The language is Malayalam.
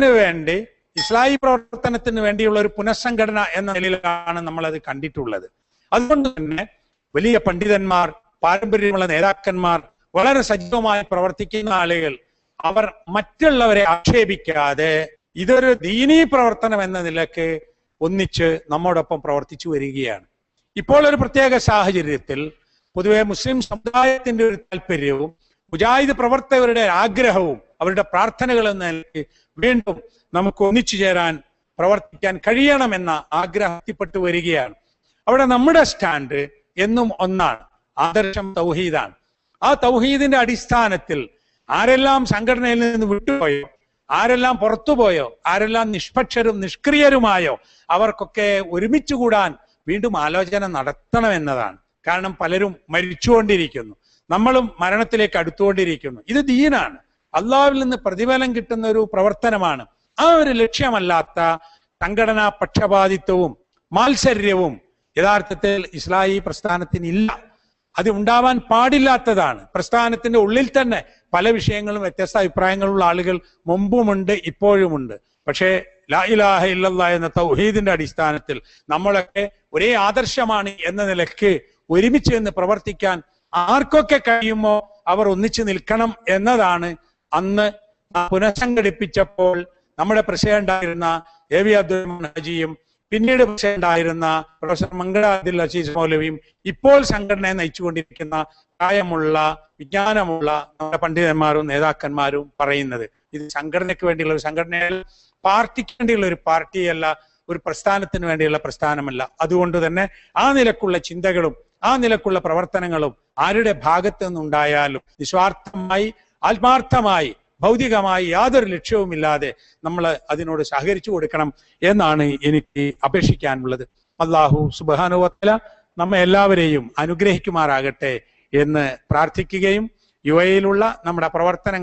വേണ്ടി ഇസ്ലാഹി പ്രവർത്തനത്തിന് വേണ്ടിയുള്ള ഒരു പുനഃസംഘടന എന്ന നിലയിലാണ് നമ്മൾ അത് കണ്ടിട്ടുള്ളത്. അതുകൊണ്ട് തന്നെ വലിയ പണ്ഡിതന്മാർ പാരമ്പര്യമുള്ള നേതാക്കന്മാർ വളരെ സജീവമായി പ്രവർത്തിക്കുന്ന ആളുകൾ അവർ മറ്റുള്ളവരെ ആക്ഷേപിക്കാതെ ഇതൊരു ദീനീ പ്രവർത്തനം എന്ന നിലയ്ക്ക് ഒന്നിച്ച് നമ്മോടൊപ്പം പ്രവർത്തിച്ചു വരികയാണ്. ഇപ്പോൾ ഒരു പ്രത്യേക സാഹചര്യത്തിൽ പൊതുവെ മുസ്ലിം സമുദായത്തിന്റെ ഒരു താല്പര്യവും മുജാഹിദ് പ്രവർത്തകരുടെ ആഗ്രഹവും അവരുടെ പ്രാർത്ഥനകൾ എന്ന നിലയ്ക്ക് വീണ്ടും നമുക്ക് ഒന്നിച്ചു ചേരാൻ പ്രവർത്തിക്കാൻ കഴിയണമെന്ന ആഗ്രഹത്തിപ്പെട്ടു വരികയാണ്. അവിടെ നമ്മുടെ സ്റ്റാൻഡ് എന്നും ഒന്നാണ്. ആദർശം തൗഹീദാണ്. ആ തൗഹീദിന്റെ അടിസ്ഥാനത്തിൽ ആരെല്ലാം സംഘടനയിൽ നിന്ന് വിട്ടുപോയോ ആരെല്ലാം പുറത്തുപോയോ ആരെല്ലാം നിഷ്പക്ഷരും നിഷ്ക്രിയരുമായോ അവർക്കൊക്കെ ഒരുമിച്ച് കൂടാൻ വീണ്ടും ആലോചന നടത്തണമെന്നതാണ്. കാരണം പലരും മരിച്ചുകൊണ്ടിരിക്കുന്നു. നമ്മളും മരണത്തിലേക്ക് അടുത്തുകൊണ്ടിരിക്കുന്നു. ഇത് ദീനാണ്. അള്ളാഹുവിൽ നിന്ന് പ്രതിഫലം കിട്ടുന്ന ഒരു പ്രവർത്തനമാണ്. ആ ഒരു ലക്ഷ്യമല്ലാത്ത സംഘടനാ പക്ഷപാതിത്വവും മാത്സര്യവും യഥാർത്ഥത്തിൽ ഇസ്ലാഹി പ്രസ്ഥാനത്തിന് ഇല്ല അത് ഉണ്ടാവാൻ പാടില്ലാത്തതാണ്. പ്രസ്ഥാനത്തിന്റെ ഉള്ളിൽ തന്നെ പല വിഷയങ്ങളും വ്യത്യസ്ത അഭിപ്രായങ്ങളുള്ള ആളുകൾ മുമ്പുമുണ്ട് ഇപ്പോഴുമുണ്ട്. പക്ഷേ ലാ ഇലാഹ ഇല്ലല്ലാ എന്ന തൗഹീദിന്റെ അടിസ്ഥാനത്തിൽ നമ്മളൊക്കെ ഒരേ ആദർശമാണ് എന്ന നിലയ്ക്ക് ഒരുമിച്ച് നിന്ന് പ്രവർത്തിക്കാൻ ആർക്കൊക്കെ കഴിയുമോ അവർ ഒന്നിച്ചു നിൽക്കണം എന്നതാണ് അന്ന് പുനഃസംഘടിപ്പിച്ചപ്പോൾ നമ്മുടെ പ്രസിഡന്റായിരുന്ന എ വി അബ്ദുൽ ഹജിയും പിന്നീട് പ്രസിഡന്റായിരുന്ന പ്രൊഫസർ മംഗള അബ്ദുൽ അസീസ് മൗലവിയും ഇപ്പോൾ സംഘടനയെ നയിച്ചുകൊണ്ടിരിക്കുന്ന പ്രായമുള്ള വിജ്ഞാനമുള്ള നമ്മുടെ പണ്ഡിതന്മാരും നേതാക്കന്മാരും പറയുന്നത്. ഇത് സംഘടനയ്ക്ക് വേണ്ടിയുള്ള ഒരു സംഘടനയല്ല പാർട്ടിക്ക് വേണ്ടിയുള്ള ഒരു പാർട്ടിയല്ല ഒരു പ്രസ്ഥാനത്തിന് വേണ്ടിയുള്ള പ്രസ്ഥാനമല്ല. അതുകൊണ്ട് തന്നെ ആ നിലക്കുള്ള ചിന്തകളും ആ നിലക്കുള്ള പ്രവർത്തനങ്ങളും ആരുടെ ഭാഗത്തു നിന്നുണ്ടായാലും നിസ്വാർത്ഥമായി ആത്മാർത്ഥമായി ഭൗതികമായി യാതൊരു ലക്ഷ്യവുമില്ലാതെ നമ്മൾ അതിനോട് സഹകരിച്ചു കൊടുക്കണം എന്നാണ് എനിക്ക് അപേക്ഷിക്കാനുള്ളത്. അള്ളാഹു സുബാനുവത്തല നമ്മെ എല്ലാവരെയും അനുഗ്രഹിക്കുമാറാകട്ടെ എന്ന് പ്രാർത്ഥിക്കുകയും യു എയിലുള്ള നമ്മുടെ പ്രവർത്തനങ്ങൾ